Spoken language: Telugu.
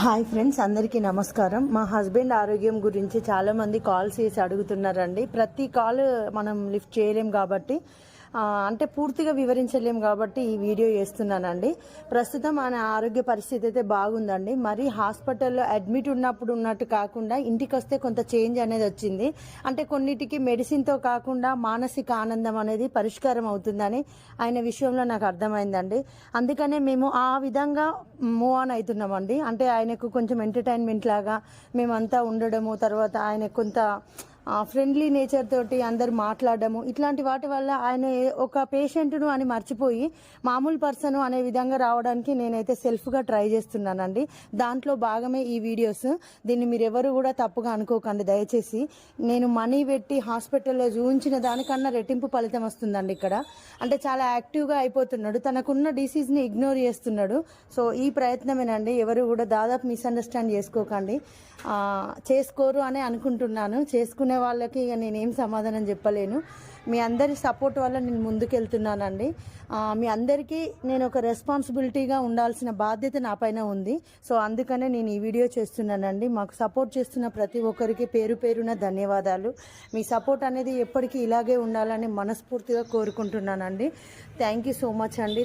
హాయ్ ఫ్రెండ్స్ అందరికీ నమస్కారం. మా హస్బెండ్ ఆరోగ్యం గురించి చాలామంది కాల్ కాల్స్ చేసి అడుగుతున్నారండి. ప్రతి కాల్ మనం లిఫ్ట్ చేయలేం కాబట్టి అంటే పూర్తిగా వివరించలేము కాబట్టి ఈ వీడియో చేస్తున్నానండి. ప్రస్తుతం ఆయన ఆరోగ్య పరిస్థితి అయితే బాగుందండి. మరి హాస్పిటల్లో అడ్మిట్ ఉన్నప్పుడు ఉన్నట్టు కాకుండా ఇంటికి వస్తే కొంత చేంజ్ అనేది వచ్చింది. అంటే కొన్నిటికి మెడిసిన్తో కాకుండా మానసిక ఆనందం అనేది పరిష్కారం అవుతుందని ఆయన విషయంలో నాకు అర్థమైందండి. అందుకనే మేము ఆ విధంగా మూవ్ ఆన్ అవుతున్నామండి. అంటే ఆయనకు కొంచెం ఎంటర్టైన్మెంట్ లాగా మేమంతా ఉండడము తర్వాత ఆయన కొంత ఫ్రెండ్లీ నేచర్ తోటి అందరు మాట్లాడము ఇట్లాంటి వాటి వల్ల ఆయన ఒక పేషెంట్ను అని మర్చిపోయి మామూలు పర్సన్ అనే విధంగా రావడానికి నేనైతే సెల్ఫ్గా ట్రై చేస్తున్నానండి. దాంట్లో భాగమే ఈ వీడియోస్ దీన్ని మీరు ఎవరు కూడా తప్పుగా అనుకోకండి. దయచేసి నేను మనీ పెట్టి హాస్పిటల్లో చూపించిన దానికన్నా రెట్టింపు ఫలితం వస్తుందండి ఇక్కడ. అంటే చాలా యాక్టివ్గా అయిపోతున్నాడు. తనకున్న డిసీజ్ని ఇగ్నోర్ చేస్తున్నాడు. సో ఈ ప్రయత్నమేనండి. ఎవరు కూడా దాదాపు మిస్అండర్స్టాండ్ చేసుకోకండి. చేసుకోరు అని అనుకుంటున్నాను. చేసుకునే వాళ్ళకి ఇక నేనేం సమాధానం చెప్పలేను. మీ అందరి సపోర్ట్ వల్ల నేను ముందుకెళ్తున్నానండి. మీ అందరికీ నేను ఒక రెస్పాన్సిబిలిటీగా ఉండాల్సిన బాధ్యత నా పైన ఉంది. సో అందుకనే నేను ఈ వీడియో చేస్తున్నానండి. మాకు సపోర్ట్ చేస్తున్న ప్రతి ఒక్కరికి పేరు పేరున ధన్యవాదాలు. మీ సపోర్ట్ అనేది ఎప్పటికీ ఇలాగే ఉండాలని మనస్ఫూర్తిగా కోరుకుంటున్నానండి. థ్యాంక్ యూ సో మచ్ అండి.